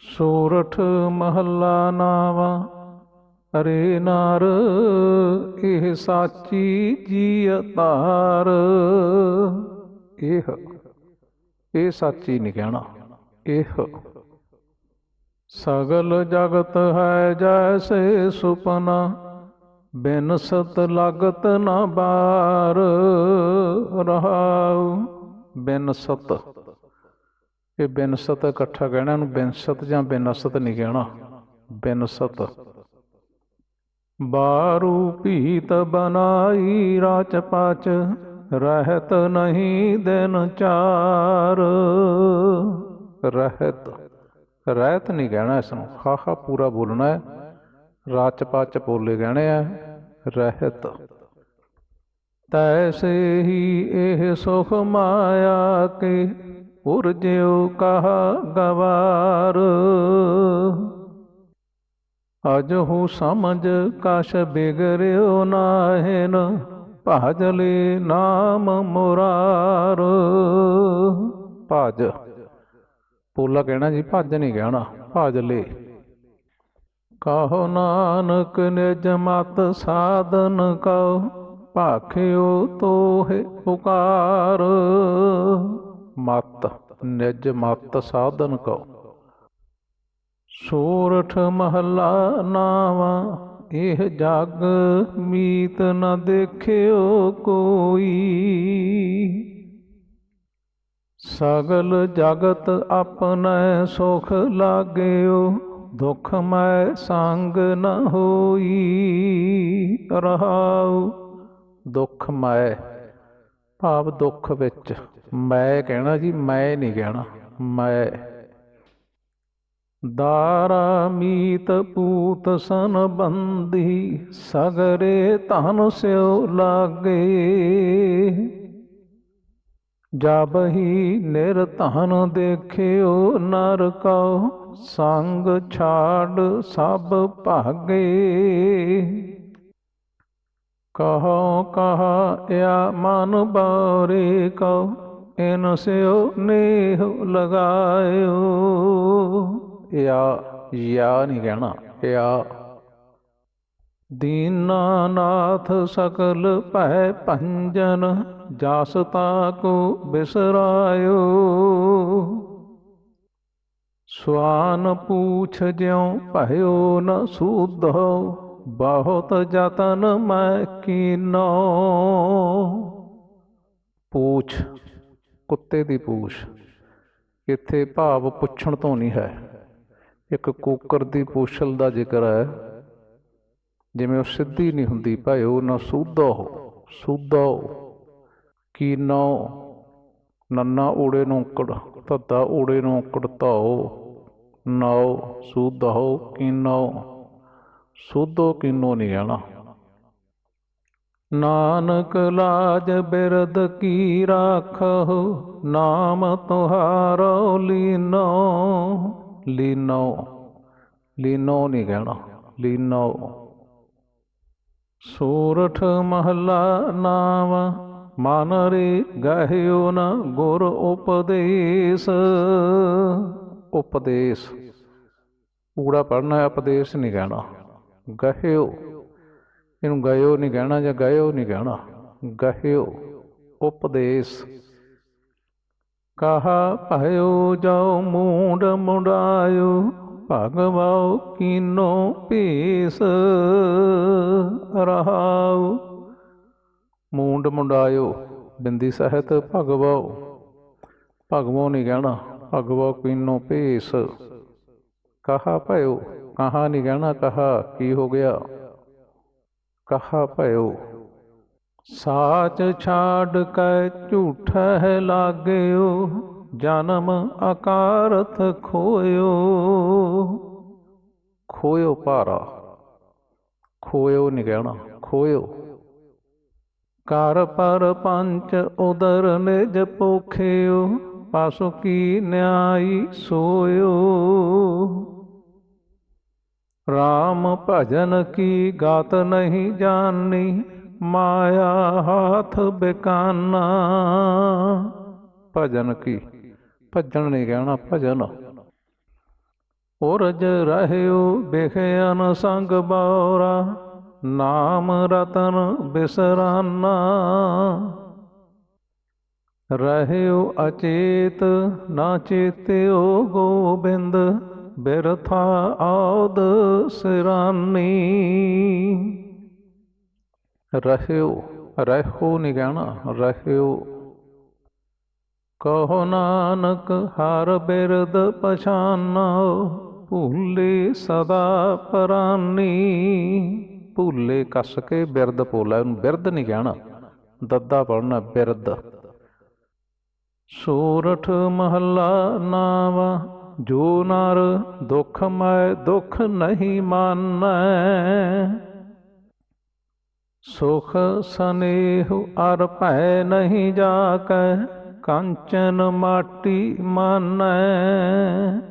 ਸੋਰਠ ਮਹੱਲਾ ਨਾਵਾ, ਅਰੇ ਨਾਰ, ਇਹ ਸਾਚੀ ਜੀ ਅਤਾਰ ਇਹ ਇਹ ਸਾਚੀ ਨਹੀਂ ਕਹਿਣਾ। ਇਹ, ਸਗਲ ਜਗਤ ਹੈ ਜੈਸੇ ਸੁਪਨਾ, ਬਿਨ ਸਤ ਲਗਤ ਨ ਬਾਰ। ਰਹਾਉ ਬਿਨ ਸਤ। ਇਹ ਬਿਨ ਸਤ ਇਕੱਠਾ ਕਹਿਣਾ ਇਹਨੂੰ ਬਿਨ ਸਤ ਜਾਂ ਬਿਨ ਅਸਤ ਨਹੀਂ ਕਹਿਣਾ ਬਿਨ ਸਤ ਬਾਰੂ ਭੀਤ ਬਨਾਈ ਰਾਚ ਪਾਚ ਰਹਿਤ ਨਹੀਂ ਦਿਨ ਚਾਰ ਰਹਿਤ ਰਹਿਤ ਨਹੀਂ ਕਹਿਣਾ ਇਸ ਨੂੰ ਹਾ ਹਾ ਪੂਰਾ ਬੋਲਣਾ ਹੈ ਰਾਚ ਪਾਚ ਬੋਲੇ ਕਹਿਣੇ ਆ ਰਹਿਤ ਤੈਸੇ ਹੀ ਇਹ ਸੁਖ ਮਾਇਆ ਕੇ ਉਰਜਿਉ ਕਹਾ ਗਵਾਰ ਅਜਹੁ ਸਮਝ ਕਛ ਬਿਗਰਿਓ ਨਾਹਿਨ ਭਾਜਲੇ ਨਾਮ ਮੁਰਾਰ ਭਜ ਪੋਲਾ ਕਹਿਣਾ ਜੀ ਭੱਜ ਨਹੀਂ ਕਹਿਣਾ ਭਾਜਲੇ ਕਹੋ ਨਾਨਕ ਨਿਜ ਮਤ ਸਾਧਨ ਕਉ ਭਾਖਿਓ ਤੋਹਿ ਪੁਕਾਰ ਮਤ, ਨਿਜ ਮਤ ਸਾਧਨ ਕਉ। ਸੋਰਠ ਮਹੱਲਾ ਨਾਵਾ, ਇਹ ਜਗ ਮੀਤ ਨ ਦੇਖਿਓ ਕੋਈ। ਸਗਲ ਜਗਤ ਆਪਣੈ ਸੁਖ ਲਾਗਿਓ, ਦੁਖ ਮੈਂ ਸੰਗ ਨ ਹੋਈ ਰਹਾਉ। ਦੁਖ ਮੈਂ ਭਾਵ ਦੁੱਖ ਵਿੱਚ। ਮੈਂ ਕਹਿਣਾ ਜੀ, ਮੈਂ ਨਹੀਂ ਕਹਿਣਾ। ਮੈਂ। ਦਾਰਾ ਮੀਤ ਪੂਤ ਸਨ ਬੰਦੀ, ਸਗਰੇ ਧਨ ਸਿਓ ਲਾਗੇ। ਜਬ ਹੀ ਨਿਰਧਨ ਦੇਖਿਓ ਨਰ ਕਉ ਸੰਗ ਛਾੜ ਸਭ ਭਾਗੇ। ਕਹੋ, ਕਹਾ ਯਾ ਮਨ ਬਾਰੇ ਕਉ ਇਨ ਸਿਓ ਨੇਹ ਲਗਾਇਓ। ਯਾ ਯਾ ਨਹੀਂ ਕਹਿਣਾ ਯਾ ਦੀਨਾਨਾਥ ਸਕਲ ਭੈ ਭੰਜਨ, ਜਸ ਤਾਕੋ ਬਿਸਰਾਇਓ। ਸਵਾਨ ਪੂਛ ਜਿਉ ਭਇਓ ਨ ਸੂਧੋ ਬਹੁਤ ਯਤਨ ਮੈਂ ਕੀਨੋ। ਪੂਛ, ਕੁੱਤੇ ਦੀ ਪੂਛ। ਇੱਥੇ ਭਾਵ ਪੁੱਛਣ ਤੋਂ ਨਹੀਂ ਹੈ। ਇੱਕ ਕੁੱਕਰ ਦੀ ਪੂਛਲ ਦਾ ਜ਼ਿਕਰ ਹੈ। ਜਿਵੇਂ ਉਹ ਸਿੱਧੀ ਨਹੀਂ ਹੁੰਦੀ ਭਇਓ ਨਾ ਸੂਧੋ ਸੂਧੋ ਕੀਨੋ, ਨੰਨਾ ਓੜੇ ਨੂੰ ਕੜ ਧੱਦਾ ਓੜੇ ਨੂੰ ਕੜਤਾਓ ਨਾਓ ਨਾਉ ਸੂਧੋ ਕੀਨੋ। ਸੂਧੋ ਕਿਨੋ ਨਹੀਂ ਕਹਿਣਾ ਨਾਨਕ ਲਾਜ ਬਿਰਦ ਕੀ ਰਾਖੋ ਨਾਮ ਤੁਹਾਰੋ ਲੀਨੋ। ਲੀਨੋ ਲੀਨੋ ਨਹੀਂ ਕਹਿਣਾ ਲੀਨੋ। ਸੂਰਠ ਮਹੱਲਾ ਨਾਮ, ਮਨ ਰੇ ਗਹਿਓ ਨ ਗੁਰ ਉਪਦੇਸ਼। ਉਪਦੇਸ਼। ਊੜਾ ਪੜਨਾ ਹੈ, ਉਪਦੇਸ਼ ਨਹੀਂ ਕਹਿਣਾ ਗਹਿਓ। ਇਹਨੂੰ ਗਇਓ ਨਹੀਂ ਕਹਿਣਾ ਜਾਂ ਗਇਓ ਨਹੀਂ ਕਹਿਣਾ। ਗਹਿਓ, ਉਪਦੇਸ਼। ਕਹਾ ਭਇਓ, ਜਾਓ ਮੂੰਡ ਮੁੰਡਾਇਓ, ਭਗਵਾਓ ਕੀਨੋ ਭੇਸ ਰਹਾਉ ਮੂੰਡ ਮੁੰਡਾਇਓ, ਬਿੰਦੀ ਸਹਿਤ ਭਗਵਾਓ। ਭਗਵੋ ਨਹੀਂ ਕਹਿਣਾ, ਭਗਵਾਓ ਕੀਨੋ ਭੇਸ। ਕਹਾ ਭਇਓ ਕਹਾ ਨਹੀਂ ਕਹਿਣਾ ਕਹਾ ਕੀ ਹੋ ਗਿਆ ਕਹਾ ਭਇਓ ਸਾਚ ਛਾੜ ਕੈ ਝੂਠ ਹੈ ਲਾਗਿਓ ਜਨਮ ਅਕਾਰਥ ਖੋਇਓ ਖੋਇਓ ਭਾਰਾ ਖੋਇਓ ਨਹੀਂ ਕਹਿਣਾ ਖੋਇਓ ਕਰ ਪਰ ਪੰਚ ਉਦਰ ਨਿਜ ਪੋਖਿਓ ਪਾਸੁ ਕੀ ਨਿਆਈ ਸੋਇਓ RAM ਭਜਨ ਕੀ ਗਾਤ ਨਹੀਂ ਜਾਣੀ ਮਾਇਆ ਹਾਥ ਬਿਕਾਨਾ। ਭਜਨ ਕੀ? ਭਜਨ ਨਹੀਂ ਕਹਿਣਾ, ਭਜਨ। ਉਰਜ ਰਹਿਓ ਬਿਖਿਆਨ ਸੰਗ ਬੌਰਾ, ਨਾਮ ਰਤਨ ਬਿਸਰਾਨਾ। ਰਹਿਓ ਅਚੇਤ, ਨਾ ਚੇਤਿਓ ਗੋਬਿੰਦ ਬਿਰਥਾ ਆਦ ਸਿਰਾਨੀ। ਰਹਿਓ ਰਹਿਓ ਨਹੀਂ ਕਹਿਣਾ, ਰਹਿਓ। ਕਹੋ ਨਾਨਕ ਹਰ ਬਿਰਦ ਪਛਾਨੋ, ਭੁੱਲੇ ਸਦਾ ਪਰਾਨੀ। ਭੁੱਲੇ ਕੱਸ ਕੇ ਬਿਰਦ ਪੋਲਾ ਉਹਨੂੰ ਬਿਰਦ ਨਹੀਂ ਕਹਿਣਾ, ਦੱਦਾ ਪੜਨਾ ਬਿਰਦ ਸੂਰਠ ਮਹੱਲਾ ਨਾਵਾ ਜੋ ਨਰ ਦੁਖ ਮੈਂ ਦੁਖ ਨਹੀਂ ਮਾਨੈ। ਸੁਖ ਸਨੇਹ ਅਰ ਭੈ ਨਹੀਂ ਜਾਕੈ, ਕੰਚਨ ਮਾਟੀ ਮਾਨੈ।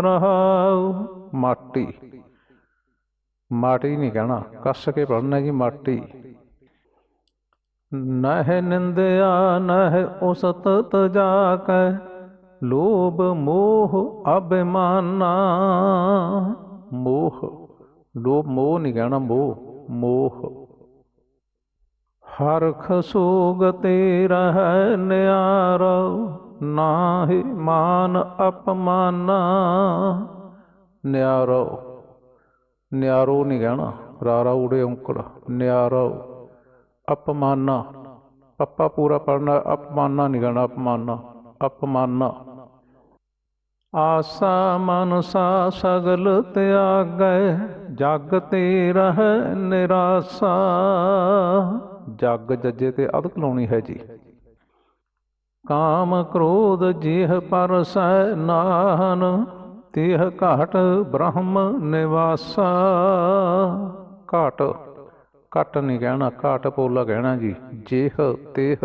ਰਹਾਉ ਮਾਟੀ। ਮਾਟੀ ਨਹੀਂ ਕਹਿਣਾ, ਕੱਸ ਕੇ ਪੜਨਾ ਜੀ ਮਾਟੀ। ਨਹਿ ਨਿੰਦਿਆ, ਨਹਿ ਉਸਤ ਤਜਾਕੈ ਲੋਭ ਮੋਹ ਅਭਿਮਾਨਾ। ਮੋਹ, ਲੋਭ ਮੋਹ ਨਹੀਂ ਕਹਿਣਾ, ਮੋਹ ਮੋਹ। ਹਰਖ ਸੋਗ ਤੇ ਰਹਿ ਨਿਆਰੋ, ਨਾਹਿ ਮਾਨ ਅਪਮਾਨਾ। ਨਿਆਰੋ ਨਿਆਰੋ ਨਹੀਂ ਕਹਿਣਾ, ਰਾਰਾ ਉੜੇ ਔਂਕੜ, ਨਿਆਰੋ। ਅਪਮਾਨਾ ਪੱਪਾ ਪੂਰਾ ਪੜਨਾ ਅਪਮਾਨਾ ਨਹੀਂ ਕਹਿਣਾ, ਅਪਮਾਨਾ ਅਪਮਾਨਾ। ਆਸਾ ਮਨਸਾ ਸਗਲ ਤਿਆਗੈ, ਜਗ ਤੇ ਰਹਿ ਨਿਰਾਸਾ। ਜਗ ਜੱਜੇ ਤੇ ਅਦਕ ਲਾਉਣੀ ਹੈ ਜੀ। ਕਾਮ ਕ੍ਰੋਧ ਜਿਹ ਪਰਸੈ ਨਾਹਨ, ਤਿਹ ਘਾਟ ਬ੍ਰਹਮ ਨਿਵਾਸਾ। ਘਾਟ, ਘਟ ਨਹੀਂ ਕਹਿਣਾ, ਘਾਟ ਪੋਲਾ ਕਹਿਣਾ ਜੀ। ਜੇਹ, ਤੇਹ,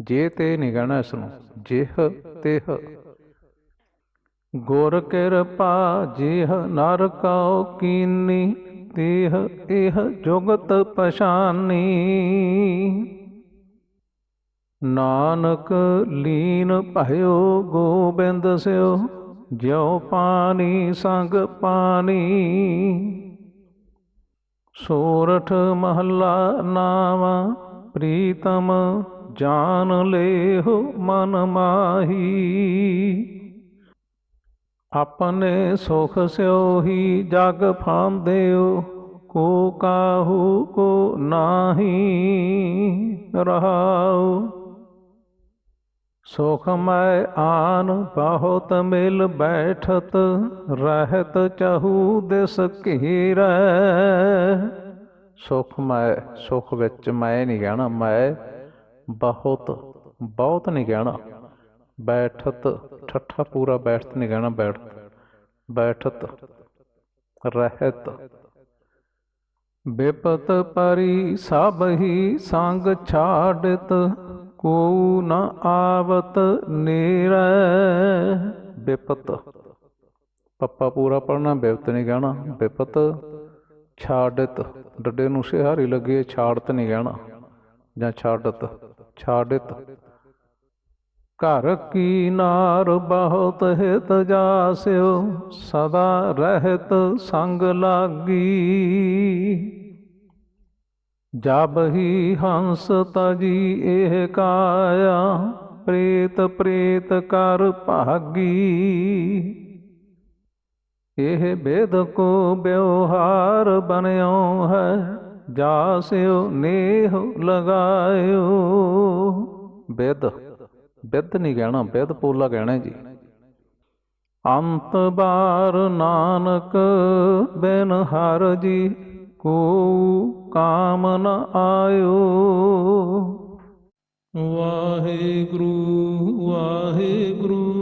ਜੇ ਤੇ ਨਹੀਂ ਕਹਿਣਾ ਇਸ ਨੂੰ। ਜੇਹ, ਤੇਹ ਗੁਰ ਕਿਰਪਾ ਜਿਹ ਨਰ ਕਉ ਕੀਨੀ, ਤਿਹ ਇਹ ਜੁਗਤ ਪਛਾਨੀ। ਨਾਨਕ ਲੀਨ ਭਇਓ ਗੋਬਿੰਦ ਸਿਓ, ਜਿਉ ਪਾਣੀ ਸੰਗ ਪਾਣੀ। ਸੋਰਠ ਮਹੱਲਾ ਨਾਵਾ, ਪ੍ਰੀਤਮ ਜਾਨ ਲੇਹੁ ਮਨ ਮਾਹੀ। ਆਪਣੇ ਸੁਖ ਸਿਓ ਹੀ ਜਗ ਫਾਂਦਿਓ ਕੋ ਕਾਹੂ ਕੋ ਨਾਹੀ ਰਹਾਉ। ਸੁਖ ਮੈਂ ਆਨ ਬਹੁਤ ਮਿਲ ਬੈਠਤ, ਰਹਿਤ ਚਹੂ ਦਿਸ ਘੇਰੈ। ਸੁਖ ਮੈਂ, ਸੁਖ ਵਿੱਚ ਮੈਂ ਨਹੀਂ ਕਹਿਣਾ, ਮੈਂ ਬਹੁਤ ਬਹੁਤ ਨਹੀਂ ਕਹਿਣਾ। ਬੈਠਤ ਠੱਠਾ ਪੂਰਾ ਬੈਠਤ ਨਹੀਂ ਕਹਿਣਾ ਬੈਠ, ਬੈਠਤ, ਰਹਿਤ। ਬਿਪਤ ਪਰੀ ਸਭ ਹੀ ਸੰਗ ਛਾੜਤ ਕੋ ਨ ਆਵਤ ਨੇਰੈ। ਬਿਪਤ। ਪੱਪਾ ਪੂਰਾ ਪੜਨਾ ਬੇਪਤ ਨਹੀਂ ਕਹਿਣਾ ਬੇਪਤ ਛਾੜਤ। ਡੱਡੇ ਨੂੰ ਸਿਹਾਰੀ ਲੱਗੇ, ਛਾੜਤ ਨਹੀਂ ਕਹਿਣਾ ਜਾਂ ਛਾੜਤ ਛਾੜਤ। ਘਰ ਕੀ ਨਾਰ ਬਹੁਤ ਹਿਤ ਜਾਸਿਓ, ਸਦਾ ਰਹਿਤ ਸੰਗ ਲਾਗੀ। ਜਬ ਹੀ ਹੰਸ ਤਜੀ ਇਹ ਕਾਇਆ, ਪ੍ਰੇਤ ਪ੍ਰੇਤ ਕਰ ਭਾਗੀ। ਇਹ ਬੇਦ ਕੋ ਵਿਵਹਾਰ ਬਨਿਓ ਹੈ, ਜਾਸਿਓ ਨੇਹ ਲਗਾਇਓ। ਬਿਦ ਬਿਦ ਨਹੀਂ ਕਹਿਣਾ ਬਿਦ ਪੋਲਾ ਕਹਿਣਾ ਜੀ। ਅੰਤ ਬਾਰ ਨਾਨਕ ਬਿਨ ਹਰ ਜੀ ਕੋ ਕਾਮ ਨ ਆਇਓ। ਵਾਹਿਗੁਰੂ ਵਾਹਿਗੁਰੂ।